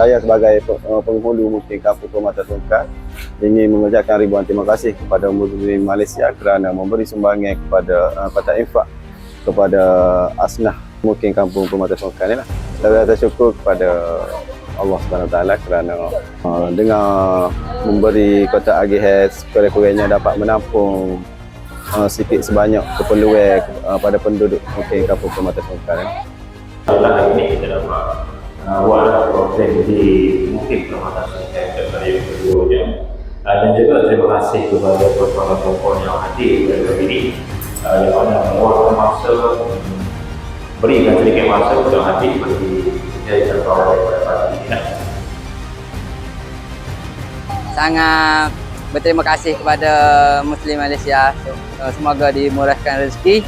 Saya sebagai uh, penghulu Muslim Kampung Permata Tongkat ingin mengucapkan ribuan terima kasih kepada Muslim Malaysia kerana memberi sumbangan kepada uh, Patah Infak kepada Asnah Muslim Kampung Permata Tongkat ni lah. Saya rasa syukur kepada Allah SWT kerana uh, dengan memberi kotak AGH kurang-kurangnya dapat menampung uh, sikit sebanyak keperluan uh, pada penduduk Muslim Kampung Permata Tongkat ni. Alhamdulillah ini kita dapat buat program di mungkin perkhidmatan sosial daripada yang keduanya uh, dan juga terima kasih kepada pelbagai tokoh yang hadir pada hari ini uh, yang mana meluangkan masa berikan sedikit masa untuk hadir bagi jadi terkawal pada pagi ini. sangat berterima kasih kepada Muslim Malaysia. Semoga dimurahkan rezeki